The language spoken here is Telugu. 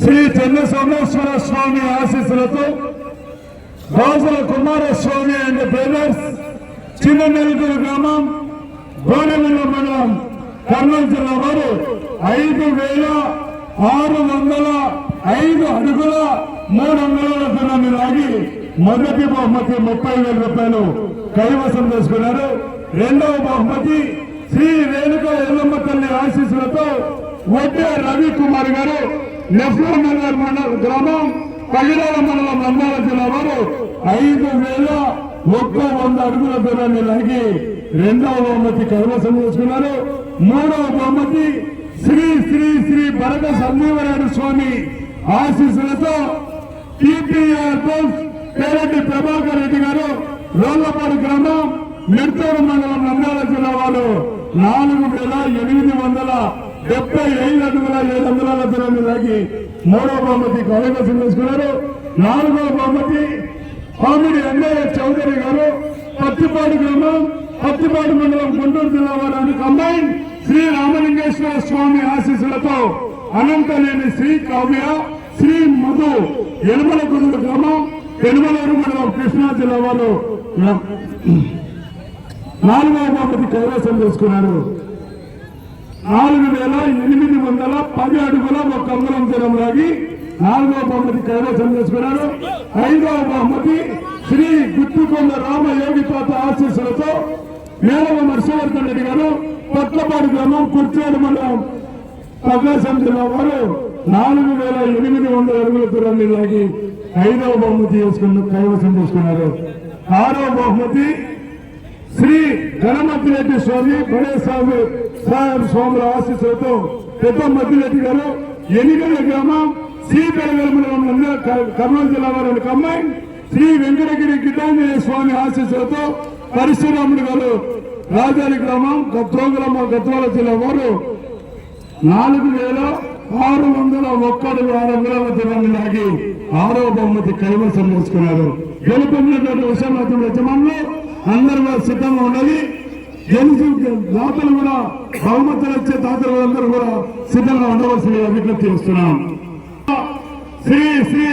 శ్రీ చెన్న సోమేశ్వర స్వామి ఆశీస్సులతో రాజుల కుమారస్వామి అండ్ బ్రదర్స్ చిన్ననెల్గూరు గ్రామం గోనెమల్ల మండలం కర్నూలు జిల్లా వారు ఐదు వేల ఆరు వందల ఐదు అడుగుల మూడు అంగుళాల దూరాన్ని లాగి మొదటి బహుమతి ముప్పై వేల రూపాయలు కైవసం చేసుకున్నారు. రెండవ బహుమతి శ్రీ రేణుక ఎల్లమ్మ తల్లి ఆశీస్సులతో వడ్డే రవి కుమార్ గారు నెఫ్లో నగర్ మండల గ్రామం పగిరాల మండలం నంద్యాల జిల్లా వారు. ఐదు వేల ఒక్క వంద అడుగుల దూరాన్ని లాగి రెండవ బహుమతి కైవసం చేసుకున్నారు. మూడవ బహుమతి శ్రీ శ్రీ శ్రీ భరత సంజీవరాయుడు స్వామి ఆశీస్సులతో టిపిఆర్ పేరెడ్డి ప్రభాకర్ రెడ్డి గారు రోళ్ళపాడు గ్రామం మిర్తూరు మండలం నంద్యాల జిల్లా వాళ్ళు నాలుగు వేల ఎనిమిది వందల డెబ్బై ఐదు అడుగుల ఏడు వందల దూరాన్ని దాకి మూడో బహుమతి కైవసం తీసుకున్నారు. నాలుగో బహుమతి కామిడి ఎన్ఐఏ చౌదరి గారు. పత్తిపాడు గ్రామం పత్తిపాడు మండలం గుంటూరు జిల్లా వారు కంబైన్ శ్రీ రామలింగేశ్వర స్వామి ఆశీస్సులతో అనంతలేని శ్రీ కావ్య శ్రీ మధు ఎనుమల గురుడు గ్రామం పెనుమలూరు మండలం కృష్ణా జిల్లా వారు నాలుగవ బహుమతి కైవసం చేసుకున్నారు నాలుగు వేల ఎనిమిది వందల పది అడుగుల ఒక అంగుళం దూరం లాగి నాలుగవ బహుమతి కైవసం చేసుకున్నారు ఐదవ బహుమతి శ్రీ గుత్తుకొండ రామ యోగిపాత ఆశీస్సులతో మేలవ హర్షవర్ధన్ రెడ్డి గారు పొట్లపాడు గ్రామం కుర్చేడు మండలం ప్రకాశం జిల్లా వారు నాలుగు వేల ఎనిమిది వందల అడుగుల దూరాన్ని లాగి ఐదవ బహుమతి చేసుకున్న కైవసం చేసుకున్నారు. ఆరవ బహుమతి శ్రీ గణమద్దిరెడ్డి స్వామి బడే స్వామి సాహెబ్ స్వాముల ఆశీస్సులతో పెద్ద మద్దిరెడ్డి గారు ఎనిగల గ్రామం శ్రీ పెరగలమండలం క- కర్నూలు జిల్లా వారి కంబైన్ శ్రీ వెంకటగిరి గిడ్డాంజనేయ స్వామి ఆశీస్సులతో పరశురాముడు గారు రాజాని గ్రామం గద్రోగ్రామ గద్వాల జిల్లా వారు నాలుగు వేల ఆరు వందల ఒక్కడు ఆరు వందల దూరాన్ని లాగి ఆరో బహుమతి కైవసం చేసుకున్నారు. గెలుపొందినటువంటి విషయం యజమానులు అందరూ కూడా సిద్ధంగా ఉండాలి. గెలిచి దాతలు కూడా బహుమతులు వచ్చే దాతలు అందరూ కూడా సిద్ధంగా ఉండవలసిందిగా విజ్ఞప్తి చేస్తున్నాం. శ్రీ శ్రీ